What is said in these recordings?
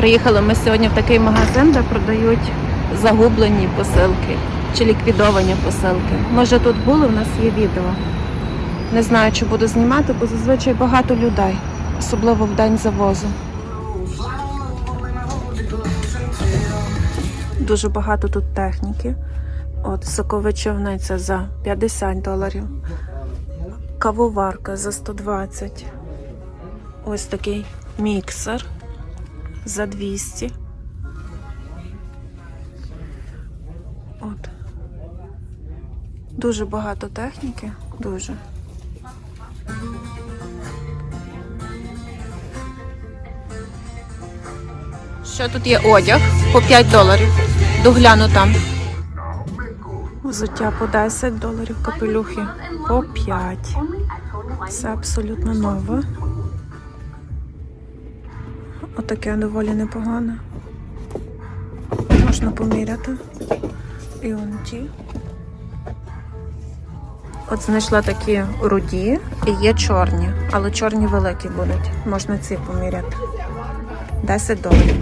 Приїхали ми сьогодні в такий магазин, де продають загублені посилки чи ліквідовані посилки. Ми вже тут були, у нас є відео. Не знаю, чи буду знімати, бо зазвичай багато людей, особливо в день завозу. Дуже багато тут техніки. От соковичівниця за 50 доларів. Кавоварка за 120. Ось такий міксер за 200. От. Дуже багато техніки. Дуже. Що тут є одяг по 5 доларів. Догляну там. Взуття по 10 доларів, капелюхи по 5. Все абсолютно нове. Отаке доволі непогане. Можна поміряти. І он ті. От знайшла такі руді і є чорні, але чорні великі будуть. Можна ці поміряти. 10 доларів.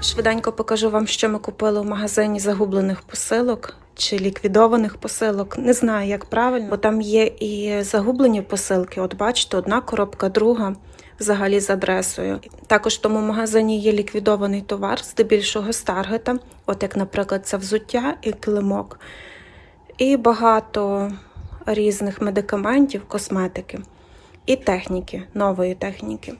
Швиденько покажу вам, що ми купили в магазині загублених посилок чи ліквідованих посилок. Не знаю, як правильно, бо там є і загублені посилки. От бачите, одна коробка, друга взагалі з адресою. Також в тому магазині є ліквідований товар, здебільшого з таргета, от як, наприклад, це взуття і килимок, і багато різних медикаментів, косметики і техніки, нової техніки.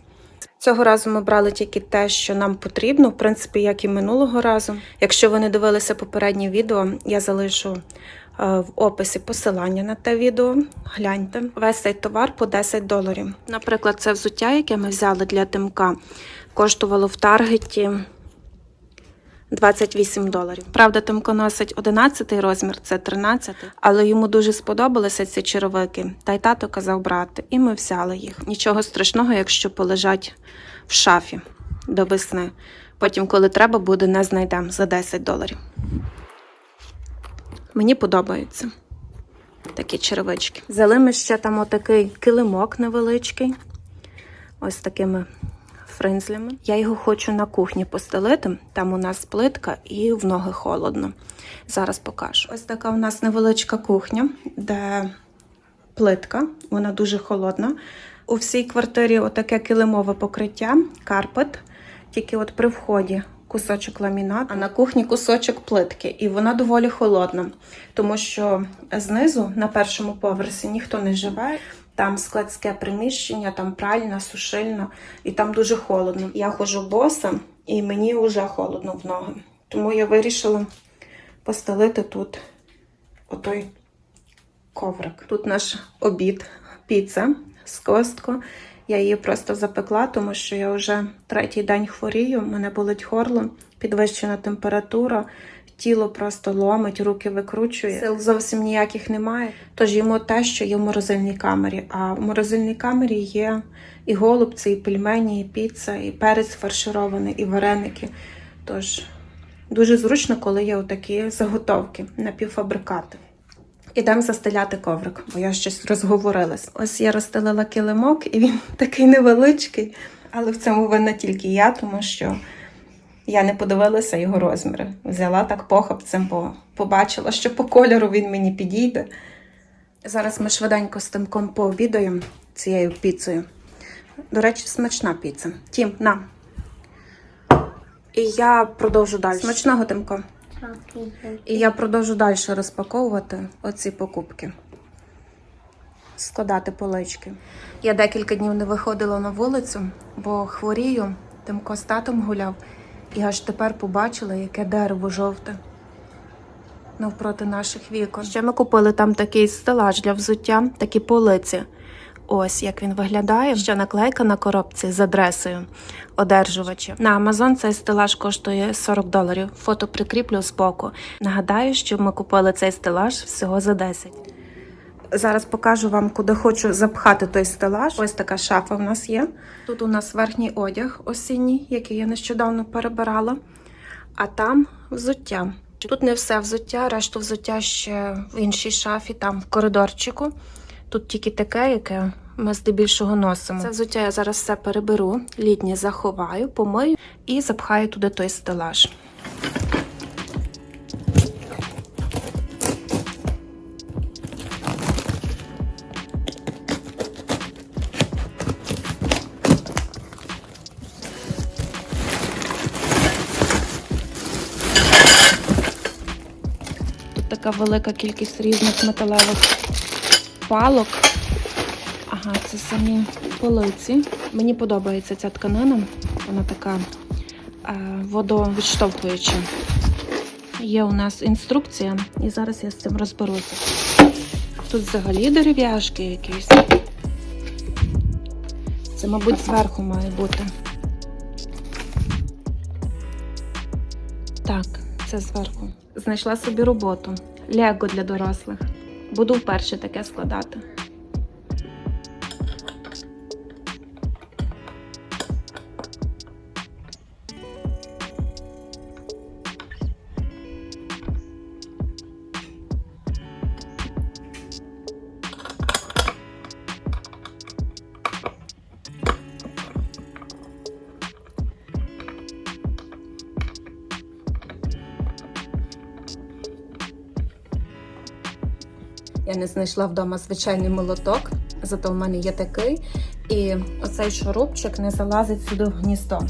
Цього разу ми брали тільки те, що нам потрібно, в принципі, як і минулого разу. Якщо ви не дивилися попереднє відео, я залишу е, в описі посилання на те відео. Гляньте, весь цей товар по 10 доларів. Наприклад, це взуття, яке ми взяли для тимка, коштувало в таргеті 28 доларів. Правда, Тимко носить 11 розмір, це 13, але йому дуже сподобалися ці черевики. Та й тато казав брати, і ми взяли їх. Нічого страшного, якщо полежать в шафі до весни. Потім, коли треба буде, не знайдемо за 10 доларів. Мені подобаються такі черевички. Взяли ми ще там отакий килимок невеличкий. Ось такими фринзлями. Я його хочу на кухні постелити. Там у нас плитка і в ноги холодно. Зараз покажу. Ось така у нас невеличка кухня, де плитка, вона дуже холодна. У всій квартирі отаке килимове покриття, карпет, тільки от при вході кусочок ламінату, а на кухні кусочок плитки. І вона доволі холодна, тому що знизу на першому поверсі ніхто не живе. Там складське приміщення, там пральна, сушильна, і там дуже холодно. Я ходжу боса, і мені вже холодно в ноги. Тому я вирішила постелити тут отой коврик. Тут наш обід, піца з костко. Я її просто запекла, тому що я вже третій день хворію, мене болить горло, підвищена температура, тіло просто ломить, руки викручує. Сил зовсім ніяких немає. Тож їмо те, що є в морозильній камері. А в морозильній камері є і голубці, і пельмені, і піца, і перець фарширований, і вареники. Тож дуже зручно, коли є отакі заготовки, напівфабрикати. Ідемо застеляти коврик, бо я щось розговорилась. Ось я розстелила килимок, і він такий невеличкий, але в цьому винна тільки я, тому що я не подивилася його розміри. Взяла так похапцем, бо побачила, що по кольору він мені підійде. Зараз ми швиденько з тимком пообідаємо цією піцею. До речі, смачна піца. Тім, на. І я продовжу далі. Смачного тимко. І я продовжу далі розпаковувати оці покупки. Складати полички. Я декілька днів не виходила на вулицю, бо хворію, Тимко з татом гуляв, і аж тепер побачила, яке дерево жовте навпроти наших вікон. Ще ми купили там такий стелаж для взуття, такі полиці. Ось як він виглядає. Ще наклейка на коробці з адресою одержувача. На Amazon цей стелаж коштує 40 доларів. Фото прикріплю збоку. Нагадаю, що ми купили цей стелаж всього за 10. Зараз покажу вам, куди хочу запхати той стелаж. Ось така шафа в нас є. Тут у нас верхній одяг осінній, який я нещодавно перебирала. А там взуття. Тут не все взуття, решту взуття ще в іншій шафі, там в коридорчику. Тут тільки таке, яке ми здебільшого носимо. Це взуття я зараз все переберу, літнє заховаю, помию і запхаю туди той стелаж. Така велика кількість різних металевих палок. Ага, це самі полиці. Мені подобається ця тканина. Вона така е, водовідштовхуюча. Є у нас інструкція, і зараз я з цим розберуся. Тут взагалі дерев'яшки якісь. Це, мабуть, зверху має бути. Так, це зверху. Знайшла собі роботу. Лего для дорослих. Буду вперше таке складати. Не знайшла вдома звичайний молоток, зато в мене є такий. І оцей шурупчик не залазить сюди в гніздо.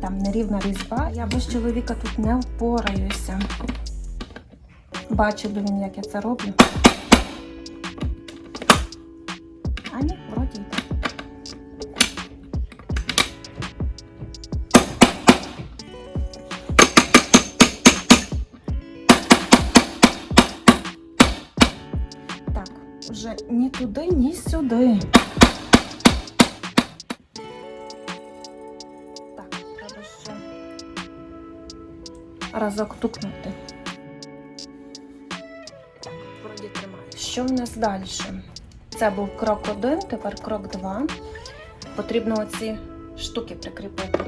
Там нерівна різьба. Я без чоловіка тут не впораюся. Бачив би він, як я це роблю. А ні, вроді вже ні туди, ні сюди. Так, треба ще разок тукнути. Так, вроді тримаю. Що в нас далі? Це був крок один, тепер крок два. Потрібно оці штуки прикріпити.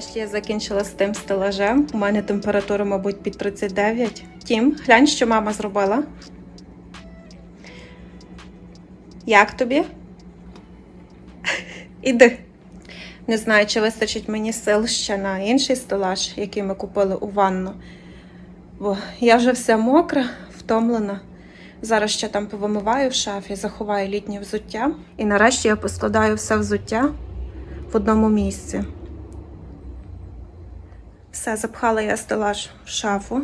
Нарешті я закінчила з тим стелажем. У мене температура, мабуть, під 39. Тім, глянь, що мама зробила. Як тобі? Іди. Не знаю, чи вистачить мені сил ще на інший стелаж, який ми купили у ванну. Бо я вже вся мокра, втомлена. Зараз ще там повимиваю в шафі, заховаю літнє взуття. І нарешті я поскладаю все взуття в одному місці. Все, запхала я стелаж в шафу.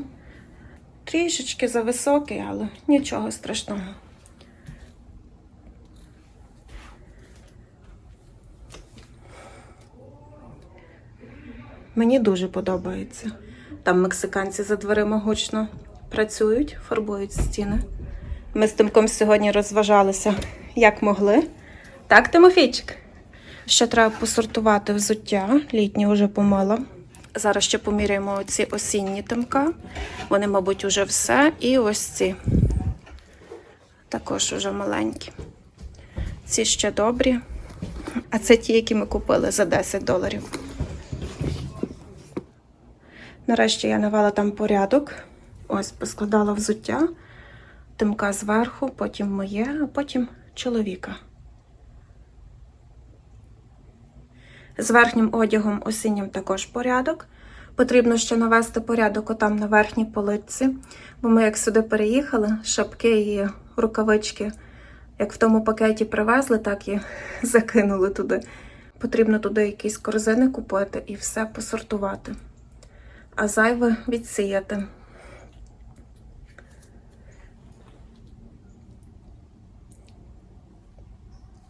Трішечки зависокий, але нічого страшного. Мені дуже подобається. Там мексиканці за дверима гучно працюють, фарбують стіни. Ми з Тимком сьогодні розважалися як могли. Так, Тимофійчик? Ще треба посортувати взуття. Літні вже помила. Зараз ще поміряємо ці осінні тимка. Вони, мабуть, уже все. І ось ці. Також уже маленькі. Ці ще добрі. А це ті, які ми купили за 10 доларів. Нарешті я навела там порядок. Ось поскладала взуття. Тимка зверху, потім моє, а потім чоловіка. З верхнім одягом осіннім також порядок. Потрібно ще навести порядок отам на верхній поличці, бо ми як сюди переїхали, шапки і рукавички, як в тому пакеті привезли, так і закинули туди. Потрібно туди якісь корзини купити і все посортувати, а зайве відсіяти.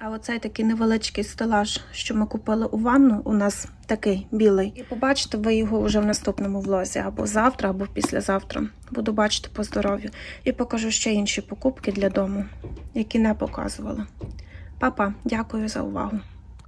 А оцей такий невеличкий стелаж, що ми купили у ванну, у нас такий білий. І побачите ви його вже в наступному влозі, або завтра, або післязавтра. Буду бачити по здоров'ю. І покажу ще інші покупки для дому, які не показувала. Папа, дякую за увагу.